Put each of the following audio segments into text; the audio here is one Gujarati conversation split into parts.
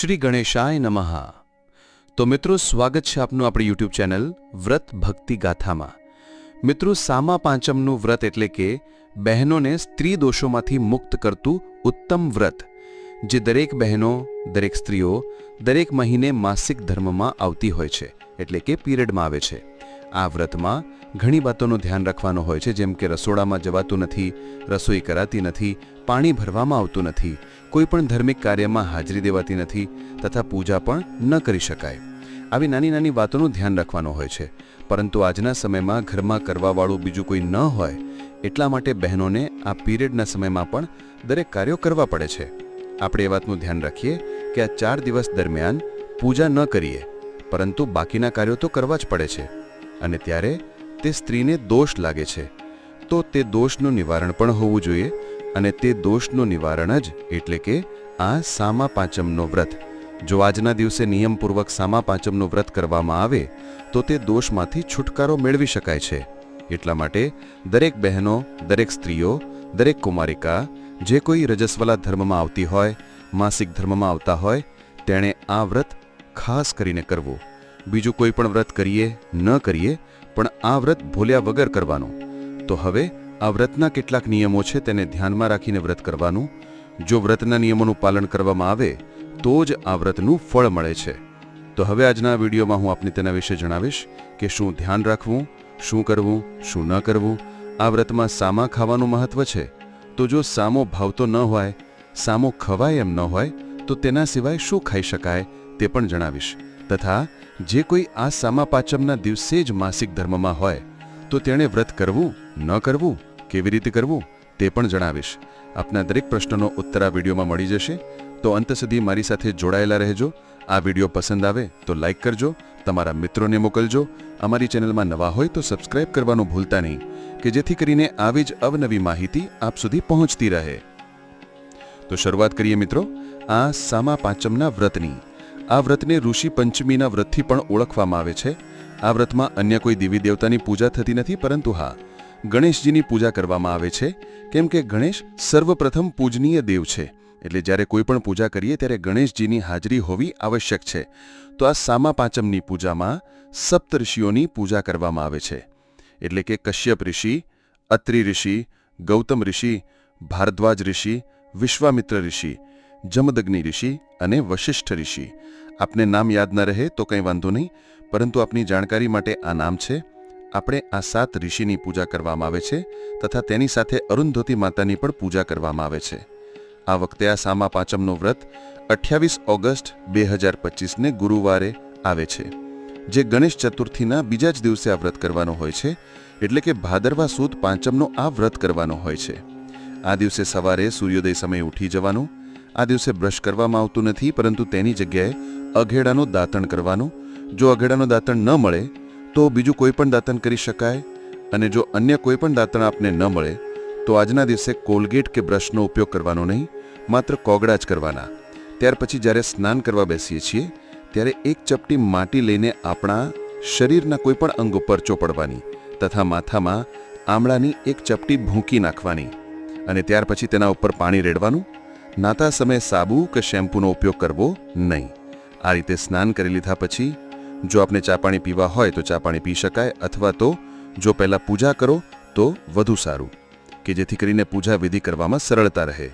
શ્રી ગણેશાય નમઃ. તો મિત્રો, સ્વાગત છે આપનું આપણી યુટ્યુબ ચેનલ વ્રત ભક્તિ ગાથામાં. મિત્રો, સામા પાંચમનું વ્રત એટલે કે બહેનોને સ્ત્રી દોષોમાંથી મુક્ત કરતું ઉત્તમ વ્રત, જે દરેક બહેનો, દરેક સ્ત્રીઓ, દરેક મહિને માસિક ધર્મમાં આવતી હોય છે, એટલે કે પીરિયડમાં આવે છે. આ વ્રતમાં ઘણી બાતોનું ધ્યાન રાખવાનું હોય છે, જેમ કે રસોડામાં જવાતું નથી, રસોઈ કરાતી નથી, પાણી ભરવામાં આવતું નથી કોઈ પણ ધાર્મિક કાર્યમાં હાજરી દેવાતી નથી તથા પૂજા પણ ન કરી શકાય. આવી નાની નાની વાતોનું ધ્યાન રાખવાનું હોય છે. પરંતુ આજના સમયમાં ઘરમાં કરવાવાળું બીજું કોઈ ન હોય, એટલા માટે બહેનોને આ પીરિયડના સમયમાં પણ દરેક કાર્યો કરવા પડે છે. આપણે એ વાતનું ધ્યાન રાખીએ કે આ ચાર દિવસ દરમિયાન પૂજા ન કરીએ, પરંતુ બાકીના કાર્યો તો કરવા જ પડે છે. અને ત્યારે તે સ્ત્રીને દોષ લાગે છે. તો તે દોષનું નિવારણ પણ હોવું જોઈએ અને તે દોષનું નિવારણ જ એટલે કે આ સામા પાંચમનો વ્રત. જો આજના દિવસે નિયમપૂર્વક સામા પાંચમનું વ્રત કરવામાં આવે, તો તે દોષમાંથી છુટકારો મેળવી શકાય છે. એટલા માટે દરેક બહેનો, દરેક સ્ત્રીઓ, દરેક કુમારિકા, જે કોઈ રજસ્વલા ધર્મમાં આવતી હોય, માસિક ધર્મમાં આવતા હોય, તેણે આ વ્રત ખાસ કરીને કરવું. બીજું કોઈ પણ વ્રત કરીએ, ન કરીએ, પણ આ વ્રત ભૂલ્યા વગર કરવાનું. તો હવે આ વ્રતના કેટલાક નિયમો છે તેને ધ્યાનમાં રાખીને વ્રત કરવાનું. જો વ્રતના નિયમોનું પાલન કરવામાં આવે, તો જ આ વ્રતનું ફળ મળે છે. તો હવે આજના વિડીયોમાં હું આપને તેના વિશે જણાવીશ કે શું ધ્યાન રાખવું, શું કરવું, શું ન કરવું, આ વ્રતમાં સામા ખાવાનું મહત્વ છે. તો જો સામો ભાવતો ન હોય, સામો ખવાય એમ ન હોય, તો તેના સિવાય શું ખાઈ શકાય તે પણ જણાવીશ. તથા, જે કોઈ આ સામા પાંચમના દિવસે જ માસિક ધર્મમાં હોય તો તેણે વ્રત કરવું, ન કરવું, કેવી રીતે કરવું, તે પણ જણાવીશ. આપના દરેક પ્રશ્નનો ઉત્તર આ વિડીયોમાં મળી જશે. તો અંત સુધી મારી સાથે જોડાયેલા રહેજો. આ વીડિયો પસંદ આવે તો લાઈક કરજો, તમારા મિત્રોને મોકલજો. અમારી ચેનલમાં નવા હોય તો સબસ્ક્રાઇબ કરવાનું ભૂલતા નહીં, કે જેથી કરીને આવી જ અવનવી માહિતી આપ સુધી પહોંચતી રહે. તો શરૂઆત કરીએ મિત્રો, આ સામા પાંચમના વ્રતની. આ વ્રતને ઋષિ પંચમીના વ્રતથી પણ ઓળખવામાં આવે છે. આ વ્રતમાં અન્ય કોઈ દેવી દેવતાની પૂજા થતી નથી, પરંતુ હા, ગણેશજીની પૂજા કરવામાં આવે છે. કેમ કે ગણેશ સર્વપ્રથમ પૂજનીય દેવ છે. એટલે જ્યારે કોઈ પણ પૂજા કરીએ ત્યારે ગણેશજીની હાજરી હોવી આવશ્યક છે. તો આ સામા પાંચમની પૂજામાં સપ્ત ઋષિઓની પૂજા કરવામાં આવે છે. એટલે કે કશ્યપ ઋષિ, અત્રિ ઋષિ, ગૌતમ ઋષિ, ભારદ્વાજ ઋષિ, વિશ્વામિત્ર ઋષિ જમદગ્નિ ઋષિ અને વશિષ્ઠ ઋષિ. આપને નામ યાદ ન રહે તો કંઈ વાંધો નહીં, પરંતુ આપની જાણકારી માટે આ નામ છે. આપણે આ સાત ઋષિની પૂજા કરવામાં આવે છે તથા તેની સાથે અરુંધોતી માતાની પણ પૂજા કરવામાં આવે છે. આ વખતે આ સામા પાંચમનું વ્રત અઠ્યાવીસ ઓગસ્ટ બે હજાર પચીસને ગુરુવારે આવે છે. જે ગણેશ ચતુર્થીના બીજા જ દિવસે આ વ્રત કરવાનો હોય છે, એટલે કે ભાદરવા સુદ પાંચમનો આ વ્રત કરવાનો હોય છે. આ દિવસે સવારે સૂર્યોદય સમયે ઉઠી જવાનું આ દિવસે બ્રશ કરવામાં આવતું નથી, પરંતુ તેની જગ્યાએ અઘેડાનું દાંતણ કરવાનું. જો અઘેડાનું દાંતણ ન મળે, તો બીજું કોઈ પણ દાંતણ કરી શકાય. અને જો અન્ય કોઈ પણ દાંતણ આપને ન મળે, તો આજના દિવસે કોલગેટ કે બ્રશનો ઉપયોગ કરવાનો નહીં, માત્ર કોગડા જ કરવાના. ત્યાર પછી જ્યારે સ્નાન કરવા બેસીએ છીએ, ત્યારે એક ચપટી માટી લઈને આપણા શરીરના કોઈપણ અંગ ઉપર ચોપડવાની તથા માથામાં આમળાની એક ચપટી ભૂંકી નાખવાની. અને ત્યાર પછી તેના ઉપર પાણી રેડવાનું. નાતા સમયે સાબુ કે શેમ્પૂનો ઉપયોગ કરવો નહીં. આ રીતે સ્નાન કરી લીધા પછી, જો આપને ચા પાણી પીવા હોય તો ચા પાણી પી શકાય અથવા તો જો પહેલાં પૂજા કરો તો વધુ સારું, કે જેથી કરીને પૂજા વિધિ કરવામાં સરળતા રહે.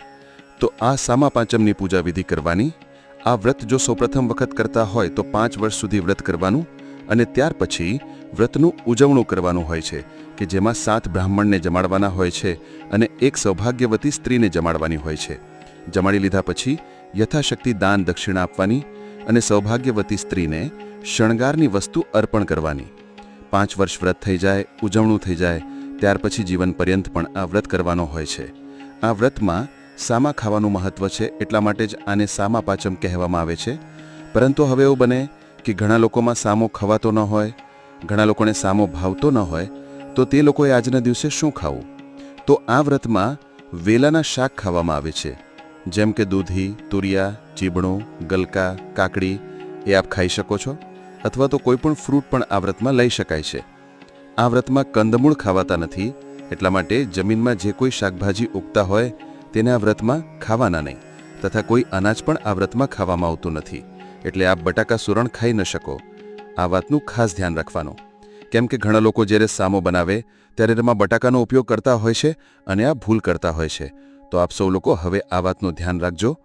તો આ સામા પાંચમની પૂજા વિધિ કરવાની, આ વ્રત જો સૌપ્રથમ વખત કરતા હોય તો પાંચ વર્ષ સુધી વ્રત કરવાનું અને ત્યાર પછી વ્રતનું ઉજવણું કરવાનું હોય છે, કે જેમાં સાત બ્રાહ્મણને જમાડવાના હોય છે અને એક સૌભાગ્યવતી સ્ત્રીને જમાડવાની હોય છે. જમાડી લીધા પછી યથાશક્તિ દાન દક્ષિણા આપવાની અને સૌભાગ્યવતી સ્ત્રીને શણગારની વસ્તુ અર્પણ કરવાની. પાંચ વર્ષ વ્રત થઈ જાય, ઉજવણું થઈ જાય, ત્યાર પછી જીવન પર્યંત પણ આ વ્રત કરવાનો હોય છે. આ વ્રતમાં સામા ખાવાનું મહત્વ છે એટલા માટે જ આને સામા પાચમ કહેવામાં આવે છે. પરંતુ હવે એવું બને કે ઘણા લોકોમાં સામો ખવાતો ન હોય, ઘણા લોકોને સામો ભાવતો ન હોય, તો તે લોકોએ આજના દિવસે શું ખાવું? તો આ વ્રતમાં વેલાના શાક ખાવામાં આવે છે. જેમ કે દૂધી, તુરિયા, ચીબણું, ગલકા, કાકડી એ આપ ખાઈ શકો છો, અથવા તો કોઈ પણ ફ્રૂટ પણ આ વ્રતમાં લઈ શકાય છે. આ વ્રતમાં કંદમૂળ ખાવાતા નથી, એટલા માટે જમીનમાં જે કોઈ શાકભાજી ઉગતા હોય તેને આ વ્રતમાં ખાવાના નહીં, તથા કોઈ અનાજ પણ આ વ્રતમાં ખાવામાં આવતું નથી, એટલે આપ બટાકા સુરણ ખાઈ ન શકો. આ વાતનું ખાસ ધ્યાન રાખવાનું. કેમ કે ઘણા લોકો જ્યારે સામો બનાવે, ત્યારે તેમાં બટાકાનો ઉપયોગ કરતા હોય છે અને આ ભૂલ કરતા હોય છે. તો આપ સૌ લોકો હવે આ વાતનું ધ્યાન રાખજો.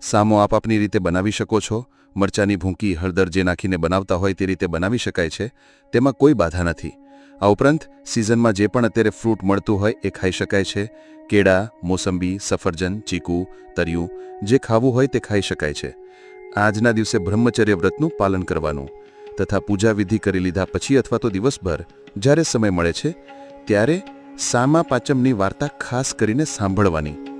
સામો આપ આપની રીતે બનાવી શકો છો. મરચાની ભૂંકી હળદર જે નાખીને બનાવતા હોય તે રીતે બનાવી શકાય છે. તેમાં કોઈ બાધા નથી. આ ઉપરાંત, સિઝનમાં જે પણ અત્યારે ફ્રૂટ મળતું હોય એ ખાઈ શકાય છે. કેળા, મોસંબી, સફરજન, ચીકુ, તરિયું, જે ખાવું હોય તે ખાઈ શકાય છે. આજના દિવસે બ્રહ્મચર્ય વ્રતનું પાલન કરવાનું. તથા પૂજા વિધિ કરી લીધા પછી અથવા તો દિવસભર, જ્યારે સમય મળે છે, ત્યારે સામા પાંચમની વાર્તા ખાસ કરીને સાંભળવાની.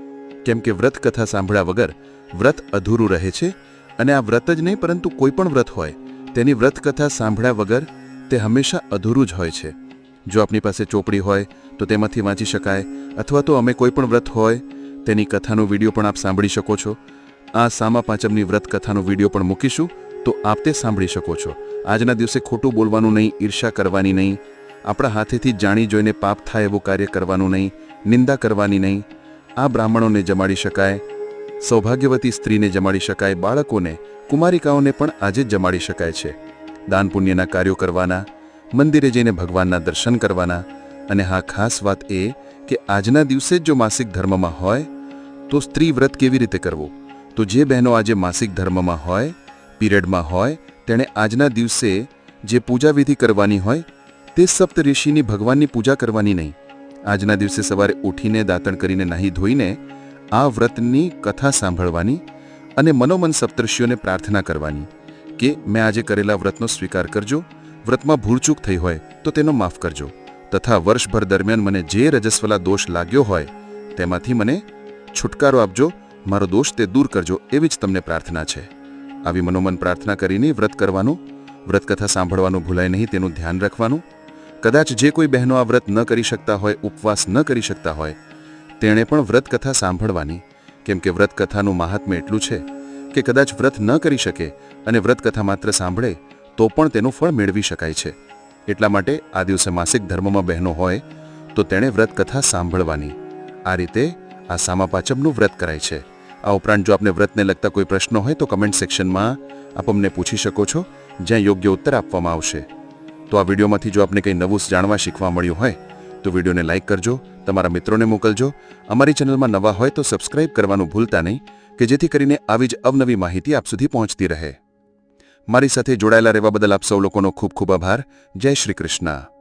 કેમ કે વ્રત કથા સાંભળ્યા વગર વ્રત અધૂરું રહે છે અને આ વ્રત જ નહીં પરંતુ કોઈ પણ વ્રત હોય, તેની વ્રત કથા સાંભળ્યા વગર તે હંમેશા અધૂરું જ હોય છે. જો આપની પાસે ચોપડી હોય, તો તેમાંથી વાંચી શકાય અથવા તો અમે કોઈ પણ વ્રત હોય, તેની કથાનો વીડિયો પણ આપ સાંભળી શકો છો. આ સામા પાંચમની વ્રત કથાનો વીડિયો પણ મૂકીશું, તો આપ તે સાંભળી શકો છો. આજના દિવસે ખોટું બોલવાનું નહીં ઈર્ષા કરવાની નહીં, આપણા હાથેથી જાણી જોઈને પાપ થાય એવું કાર્ય કરવાનું નહીં, નિંદા કરવાની નહીં આ બ્રાહ્મણોને જમાડી શકાય, સૌભાગ્યવતી સ્ત્રીને જમાડી શકાય, બાળકોને, કુમારિકાઓને પણ આજે જ જમાડી શકાય છે. દાન પુણ્યના કાર્યો કરવાના, મંદિરે જઈને ભગવાનના દર્શન કરવાના, અને હા, ખાસ વાત એ કે આજના દિવસે જ જો માસિક ધર્મમાં હોય, તો સ્ત્રી વ્રત કેવી રીતે કરવું? તો જે બહેનો આજે માસિક ધર્મમાં હોય, પીરિયડમાં હોય, તેણે આજના દિવસે જે પૂજા વિધિ કરવાની હોય, તે સપ્ત ઋષિની ભગવાનની પૂજા કરવાની નહીં. આજના દિવસે સવારે ઉઠીને દાંતણ કરીને નાહી ધોઈને આ વ્રતની કથા સાંભળવાની અને મનોમન સપ્તર્ષિઓને પ્રાર્થના કરવાની કે મેં આજે કરેલા વ્રતનો સ્વીકાર કરજો, વ્રતમાં ભૂલચૂક થઈ હોય તો તેનો માફ કરજો, તથા વર્ષભર દરમિયાન મને જે રજસ્વલા દોષ લાગ્યો હોય તેમાંથી મને છુટકારો આપજો, મારો દોષ તે દૂર કરજો એવી જ તમને પ્રાર્થના છે. આવી મનોમન પ્રાર્થના કરીને વ્રત કરવાનું, વ્રતકથા સાંભળવાનું ભૂલાય નહીં તેનું ધ્યાન રાખવાનું કદાચ જે કોઈ બહેનો આ વ્રત ન કરી શકતા હોય, ઉપવાસ ન કરી શકતા હોય, તેણે પણ વ્રતકથા સાંભળવાની. કેમ કે વ્રતકથાનું મહાત્મ્ય એટલું છે કે કદાચ વ્રત ન કરી શકે અને વ્રતકથા માત્ર સાંભળે, તો પણ તેનું ફળ મેળવી શકાય છે. એટલા માટે આ દિવસે માસિક ધર્મમાં બહેનો હોય, તો તેણે વ્રતકથા સાંભળવાની. આ રીતે આ સામા પાંચમનું વ્રત કરાય છે. આ ઉપરાંત જો આપને વ્રતને લગતા કોઈ પ્રશ્નો હોય, તો કમેન્ટ સેક્શનમાં આપ અમને પૂછી શકો છો, જ્યાં યોગ્ય ઉત્તર આપવામાં આવશે. તો આ વિડીયોમાંથી જો આપને કંઈ નવું જાણવા શીખવા મળ્યું હોય, તો વિડીયોને લાઇક કરજો, તમારા મિત્રોને મોકલજો. અમારી ચેનલમાં નવા હોય તો સબસ્ક્રાઇબ કરવાનું ભૂલતા નહીં, કે જેથી કરીને આવી જ અવનવી માહિતી આપ સુધી પહોંચતી રહે. મારી સાથે જોડાયેલા રહેવા બદલ આપ સૌ લોકોનો ખૂબ ખૂબ આભાર. જય શ્રી કૃષ્ણ.